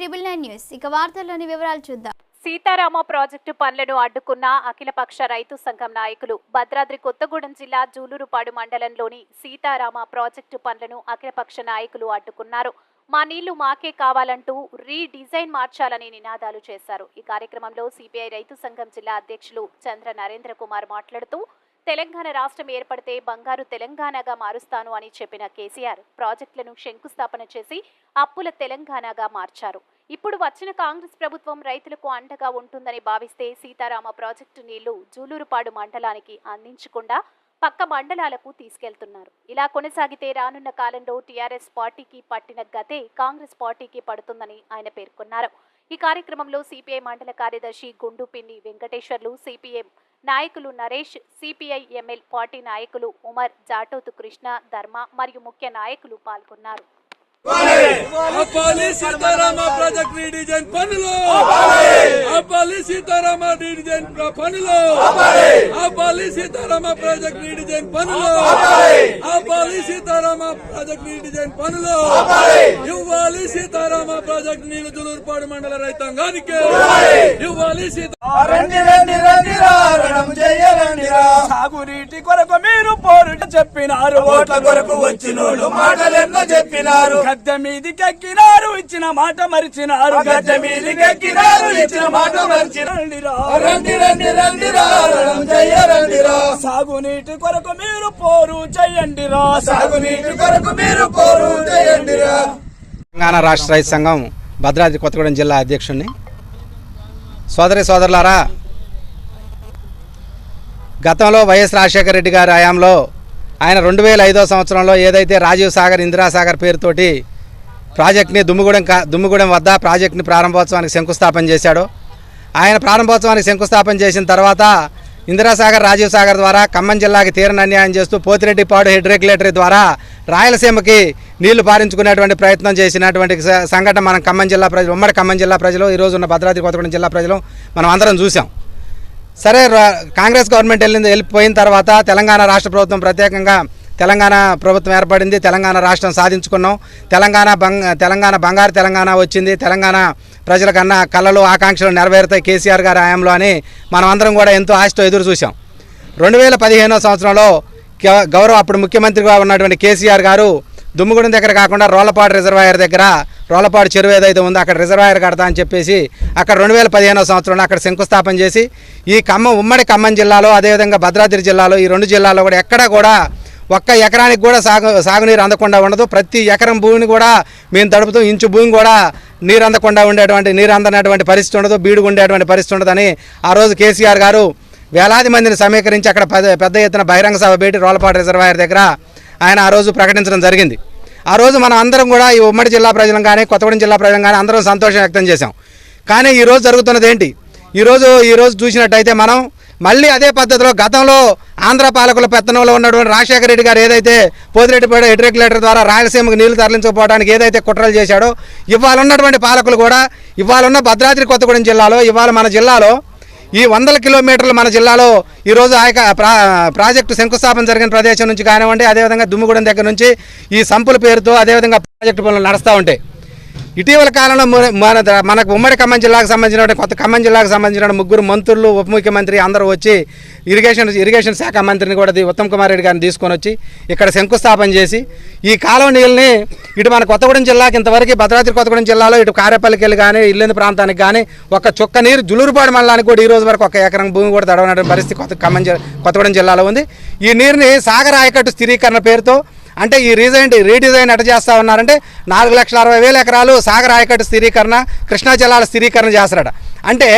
Triple nine news ఇక వార్తల్లోని వివరాలు చూద్దాం. సీతారామ ప్రాజెక్టు పనులను అడ్డుకున్న అఖిలపక్ష రైతు సంఘం నాయకులు భద్రాద్రి కొత్తగూడెం జిల్లా జూలూరుపాడు మండలంలోని సీతారామ ప్రాజెక్టు పనులను అఖిలపక్ష నాయకులు అడ్డుకున్నారు. మా నీళ్ళు మాకే కావాలంటూ రీడిజైన్ మార్చాలని నినాదాలు చేశారు. ఈ కార్యక్రమంలో సిపిఐ రైతు సంఘం జిల్లా అధ్యక్షులు చంద్ర నరేంద్ర కుమార్ మాట్లాడుతూ తెలంగాణ రాష్ట్రం ఏర్పడితే బంగారు తెలంగాణగా మారుస్తాను అని చెప్పిన కేసీఆర్ ప్రాజెక్టులను శంకుస్థాపన చేసి అప్పుల తెలంగాణగా మార్చారు. ఇప్పుడు వచ్చిన కాంగ్రెస్ ప్రభుత్వం రైతులకు అండగా ఉంటుందని భావిస్తే సీతారామ ప్రాజెక్టు నీళ్ళు జూలూరుపాడు మండలానికి అందించకుండా పక్క మండలాలకు తీసుకెళ్తున్నారు. ఇలా కొనసాగితే రానున్న కాలంలో టీఆర్ఎస్ పార్టీకి పట్టిన గతే కాంగ్రెస్ పార్టీకి పడుతుందని ఆయన పేర్కొన్నారు. ఈ కార్యక్రమంలో సిపిఐ మండల కార్యదర్శి గుండుపిన్ని వెంకటేశ్వర్లు సిపిఎం నాయకులు నరేష్ సిపిఐ ఎంఎల్ పార్టీ నాయకులు ఉమర్ జాటోతు కృష్ణ ధర్మ మరియు ముఖ్య నాయకులు పాల్గొన్నారు. అప్పాలి సీతారామ ప్రాజెక్ట్ రీడిజైన్ పనులు. అప్పాలి సీతారామ రీడిజైన్ ప్ర- పనులు. అప్పాలి సీతారామ ప్రాజెక్ట్ రీడిజైన్ పనులు. అప్పాలి సీతారామ ప్రాజెక్ట్ రీడిజైన్ పనులు. ఇవ్వాలి సీతారామ ప్రాజెక్ట్ నీళ్ళు దులూరుపాడు మండల రైతాంగానికి. ఇవ్వాలి సీతా సాగునీటి కొరకు మీరు పోరుట చెప్పినారు. ఓట్ల కొరకు వచ్చినోళ్ళు మాటలెన్నో చెప్పినారు. గద్దె మీదికి ఎక్కినారు ఇచ్చిన మాట మరిచినారు. గద్దె మీదికి ఎక్కినారు ఇచ్చిన మాట మర్చినారు. రండి రండి రండి రా రణం చెయ్యరండి రా సాగునీటి కొరకు మీరు పోరు చేయండి రా సాగునీటి కొరకు మీరు పోరు చేయండి రా తెలంగాణ రాష్ట్ర రైతు సంఘం భద్రాద్రి కొత్తగూడెం జిల్లా అధ్యక్షుడిని సోదరి సోదరులారా గతంలో వైఎస్ రాజశేఖర రెడ్డి గారి హయాంలో ఆయన రెండు వేల ఐదో సంవత్సరంలో ఏదైతే రాజీవ్ సాగర్ ఇందిరాసాగర్ పేరుతోటి ప్రాజెక్ట్ని దుమ్ముగూడెం కా దుమ్ముగూడెం వద్ద ప్రాజెక్ట్ని ప్రారంభోత్సవానికి శంకుస్థాపన చేశాడు. ఆయన ప్రారంభోత్సవానికి శంకుస్థాపన చేసిన తర్వాత ఇందిరాసాగర్ రాజీవ్ సాగర్ ద్వారా ఖమ్మం జిల్లాకి తీరని అన్యాయం చేస్తూ పోతిరెడ్డిపాడు హెడ్ రెగ్యులేటరీ ద్వారా రాయలసీమకి నీళ్ళు పారించుకునేటువంటి ప్రయత్నం చేసినటువంటి సంఘటన మనం ఖమ్మం జిల్లా ప్రజలు ఉమ్మడి ఖమ్మం జిల్లా ప్రజలు ఈరోజు ఉన్న భద్రాద్రి కొత్తగూడెం జిల్లా ప్రజలు మనం అందరం చూసాం సరే కాంగ్రెస్ గవర్నమెంట్ వెళ్ళింది వెళ్ళిపోయిన తర్వాత తెలంగాణ రాష్ట్ర ప్రభుత్వం ప్రత్యేకంగా తెలంగాణ ప్రభుత్వం ఏర్పడింది తెలంగాణ రాష్ట్రం సాధించుకున్నాం. తెలంగాణ బంగ తెలంగాణ బంగారు తెలంగాణ వచ్చింది. తెలంగాణ ప్రజలకన్నా కళలు ఆకాంక్షలు నెరవేరుతాయి కేసీఆర్ గారి హయాంలో అని మనం అందరం కూడా ఎంతో ఆశతో ఎదురు చూసాం రెండు వేల పదిహేనో సంవత్సరంలో గౌరవ అప్పుడు ముఖ్యమంత్రిగా ఉన్నటువంటి కేసీఆర్ గారు దుమ్ముగూడెం దగ్గర కాకుండా రోలపాడు రిజర్వాయర్ దగ్గర రోలపాడు చెరువు ఏదైతే ఉందో అక్కడ రిజర్వాయర్ కడతా అని చెప్పేసి అక్కడ రెండు వేల పదిహేనో సంవత్సరంలో అక్కడ శంకుస్థాపన చేసి ఈ ఖమ్మం ఉమ్మడి ఖమ్మం జిల్లాలో అదేవిధంగా భద్రాద్రి జిల్లాలో ఈ రెండు జిల్లాలో కూడా ఎక్కడా కూడా ఒక్క ఎకరానికి కూడా సాగు సాగునీరు అందకుండా ఉండదు. ప్రతి ఎకరం భూమిని కూడా మేము తడుపుతూ ఇంచు భూమి కూడా నీరు అందకుండా ఉండేటువంటి నీరు అందనటువంటి పరిస్థితి ఉండదు బీడుగు ఉండేటువంటి పరిస్థితి ఉండదని ఆ రోజు కేసీఆర్ గారు వేలాది మందిని సమీకరించి అక్కడ పెద్ద పెద్ద ఎత్తున బహిరంగ సభ పెట్టి రోలపాడు రిజర్వాయర్ దగ్గర ఆయన ఆ రోజు ప్రకటించడం జరిగింది. ఆ రోజు మనం అందరం కూడా ఈ ఉమ్మడి జిల్లా ప్రజలం కానీ కొత్తగూడెం జిల్లా ప్రజలం కానీ అందరం సంతోషం వ్యక్తం చేశాం. కానీ ఈ రోజు జరుగుతున్నది ఏంటి? ఈరోజు ఈరోజు చూసినట్టయితే మనం మళ్ళీ అదే పద్ధతిలో గతంలో ఆంధ్ర పాలకుల పెత్తనంలో ఉన్నటువంటి రాజశేఖర రెడ్డి గారు ఏదైతే పోతిరెడ్డిపేట హెడ్ రెగ్యులేటర్ ద్వారా రాయలసీమకు నీళ్ళు తరలించకపోవడానికి ఏదైతే కుట్రలు చేశాడో ఇవాళ ఉన్నటువంటి పాలకులు కూడా ఇవాళ ఉన్న భద్రాద్రి కొత్తగూడెం జిల్లాలో ఇవాళ మన జిల్లాలో ఈ వందల కిలోమీటర్లు మన జిల్లాలో ఈరోజు ఆ యొక్క ప్రాజెక్టు శంకుస్థాపన జరిగిన ప్రదేశం నుంచి కానివ్వండి అదేవిధంగా దుమ్ముగూడెం దగ్గర నుంచి ఈ సంపుల పేరుతో అదేవిధంగా ప్రాజెక్టు పనులు నడుస్తూ ఉంటాయి. ఇటీవల కాలంలో మన- మన మనకు ఉమ్మడి ఖమ్మం జిల్లాకు సంబంధించిన కొత్త ఖమ్మం జిల్లాకు సంబంధించిన ముగ్గురు మంత్రులు ఉప ముఖ్యమంత్రి అందరూ వచ్చి ఇరిగేషన్ ఇరిగేషన్ శాఖ మంత్రిని కూడా ఉత్తమ్ కుమార్ రెడ్డి గారిని తీసుకొని వచ్చి ఇక్కడ శంకుస్థాపన చేసి ఈ కాలువ నీళ్ళని ఇటు మన కొత్తగూడెం జిల్లాకి ఇంతవరకు భద్రాద్రి కొత్తగూడెం జిల్లాలో ఇటు కారేపల్లికి కానీ ఇల్లంది ప్రాంతానికి కానీ ఒక చుక్క నీరు జులూరుపాడు మండలానికి కూడా ఈ రోజు వరకు ఒక ఎకరం భూమి కూడా తడవనటువంటి పరిస్థితి కొత్త ఖమ్మం జిల్లా కొత్తగూడెం జిల్లాలో ఉంది. ఈ నీరుని సాగర ఆయకట్టు స్థిరీకరణ పేరుతో అంటే ఈ రీజైన్ రీడిజైన్ ఎట చేస్తా ఉన్నారంటే నాలుగు లక్షల అరవై వేల ఎకరాలు సాగర్ ఆయకట్టు స్థిరీకరణ కృష్ణా జలాల స్థిరీకరణ చేస్తారట. అంటే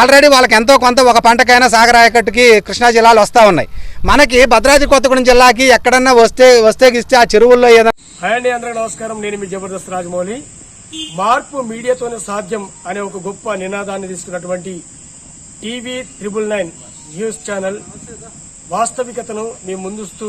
ఆల్రెడీ వాళ్ళకి ఎంతో కొంత ఒక పంటకైనా సాగర ఆయకట్టుకి కృష్ణా జిల్లాలు వస్తూ ఉన్నాయి. మనకి భద్రాద్రి కొత్తగూడెం జిల్లాకి ఎక్కడన్నా వస్తే వస్తే ఇస్తే ఆ చెరువుల్లో ఏదైనా హాయ్ అండి అందరికీ నమస్కారం. నేను మీ జబర్దస్త్ రాజమౌళి. మార్పు మీడియాతోనే సాధ్యం అనే ఒక గొప్ప నినాదాన్ని తీసుకున్నటువంటి TV triple nine news channel వాస్తవికతను మీ ముందుస్తూ